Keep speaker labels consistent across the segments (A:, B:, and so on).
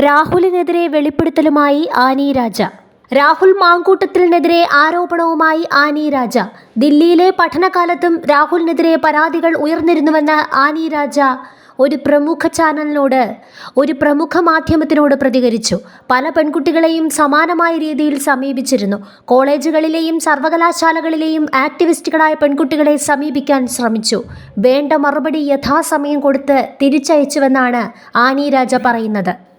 A: രാഹുലിനെതിരെ വെളിപ്പെടുത്തലുമായി Annie രാജ. രാഹുൽ മാങ്കൂട്ടത്തിനെതിരെ ആരോപണവുമായി Annie രാജ. ദില്ലിയിലെ പഠനകാലത്തും രാഹുലിനെതിരെ പരാതികൾ ഉയർന്നിരുന്നുവെന്ന് ആനി രാജ ഒരു പ്രമുഖ ചാനലിനോട് ഒരു പ്രമുഖ മാധ്യമത്തിനോട് പ്രതികരിച്ചു. പല പെൺകുട്ടികളെയും സമാനമായ രീതിയിൽ സമീപിച്ചിരുന്നു. കോളേജുകളിലെയും സർവകലാശാലകളിലെയും ആക്ടിവിസ്റ്റുകളായ പെൺകുട്ടികളെ സമീപിക്കാൻ ശ്രമിച്ചു. വേണ്ട മറുപടി യഥാസമയം കൊടുത്ത് തിരിച്ചയച്ചുവെന്നാണ് ആനി രാജ പറയുന്നത്.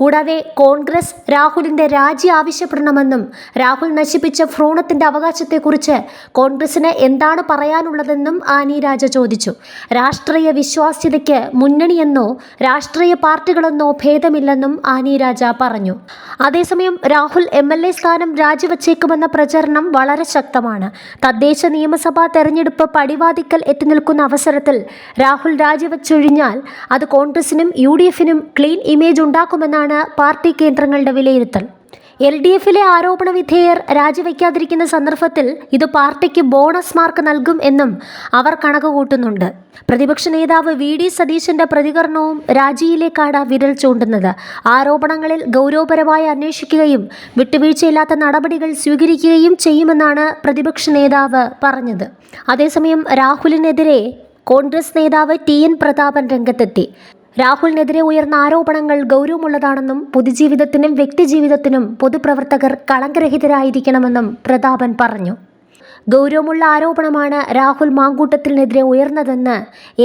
A: കൂടാതെ കോൺഗ്രസ് രാഹുലിന്റെ രാജി ആവശ്യപ്പെടണമെന്നും രാഹുൽ നശിപ്പിച്ച ഭ്രൂണത്തിന്റെ അവകാശത്തെക്കുറിച്ച് കോൺഗ്രസിന് എന്താണ് പറയാനുള്ളതെന്നും ആനി രാജ ചോദിച്ചു. രാഷ്ട്രീയ വിശ്വാസ്യതയ്ക്ക് മുന്നണിയെന്നോ രാഷ്ട്രീയ പാർട്ടികളെന്നോ ഭേദമില്ലെന്നും ആനി രാജ പറഞ്ഞു. അതേസമയം രാഹുൽ എം എൽ എ സ്ഥാനം രാജിവച്ചേക്കുമെന്ന പ്രചരണം വളരെ ശക്തമാണ്. തദ്ദേശ നിയമസഭാ തെരഞ്ഞെടുപ്പ് പടിവാതിക്കൽ എത്തി നിൽക്കുന്ന അവസരത്തിൽ രാഹുൽ രാജിവെച്ചൊഴിഞ്ഞാൽ അത് കോൺഗ്രസിനും യു ഡി എഫിനും ക്ലീൻ ഇമേജ് ഉണ്ടാക്കുമെന്നാണ് പാർട്ടി കേന്ദ്രങ്ങളുടെ വിലയിരുത്തൽ. എൽ ഡി എഫിലെ ആരോപണ വിധേയർ രാജിവെക്കാതിരിക്കുന്ന സന്ദർഭത്തിൽ ഇത് പാർട്ടിക്ക് ബോണസ് മാർക്ക് നൽകും എന്നും അവർ കണക്കുകൂട്ടുന്നുണ്ട്. പ്രതിപക്ഷ നേതാവ് വി ഡി സതീശന്റെ പ്രതികരണവും രാജിയിലേക്കാണ് വിരൽ ചൂണ്ടുന്നത്. ആരോപണങ്ങളിൽ ഗൗരവപരമായി അന്വേഷിക്കുകയും വിട്ടുവീഴ്ചയില്ലാത്ത നടപടികൾ സ്വീകരിക്കുകയും ചെയ്യുമെന്നാണ് പ്രതിപക്ഷ നേതാവ് പറഞ്ഞത്. അതേസമയം രാഹുലിനെതിരെ കോൺഗ്രസ് നേതാവ് ടി എൻ പ്രതാപൻ രംഗത്തെത്തി. രാഹുലിനെതിരെ ഉയർന്ന ആരോപണങ്ങൾ ഗൗരവമുള്ളതാണെന്നും പൊതുജീവിതത്തിനും വ്യക്തിജീവിതത്തിനും പൊതുപ്രവർത്തകർ കളങ്കരഹിതരായിരിക്കണമെന്നും പ്രതാപൻ പറഞ്ഞു ഗൗരവമുള്ള ആരോപണമാണ് രാഹുൽ മാങ്കൂട്ടത്തിനെതിരെ ഉയർന്നതെന്ന്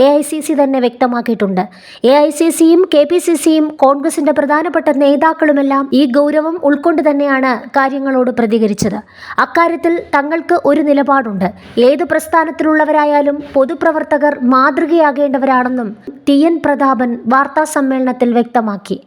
A: എ ഐ സി സി തന്നെ വ്യക്തമാക്കിയിട്ടുണ്ട്. എ ഐ സി സിയും കെ പി സി സിയും കോൺഗ്രസിന്റെ പ്രധാനപ്പെട്ട നേതാക്കളുമെല്ലാം ഈ ഗൗരവം ഉൾക്കൊണ്ട് തന്നെയാണ് കാര്യങ്ങളോട് പ്രതികരിച്ചത്. അക്കാര്യത്തിൽ തങ്ങൾക്ക് ഒരു നിലപാടുണ്ട്. ഏത് പ്രസ്ഥാനത്തിലുള്ളവരായാലും പൊതുപ്രവർത്തകർ മാതൃകയാകേണ്ടവരാണെന്നും ടി എൻ പ്രതാപൻ വാർത്താ സമ്മേളനത്തിൽ വ്യക്തമാക്കി.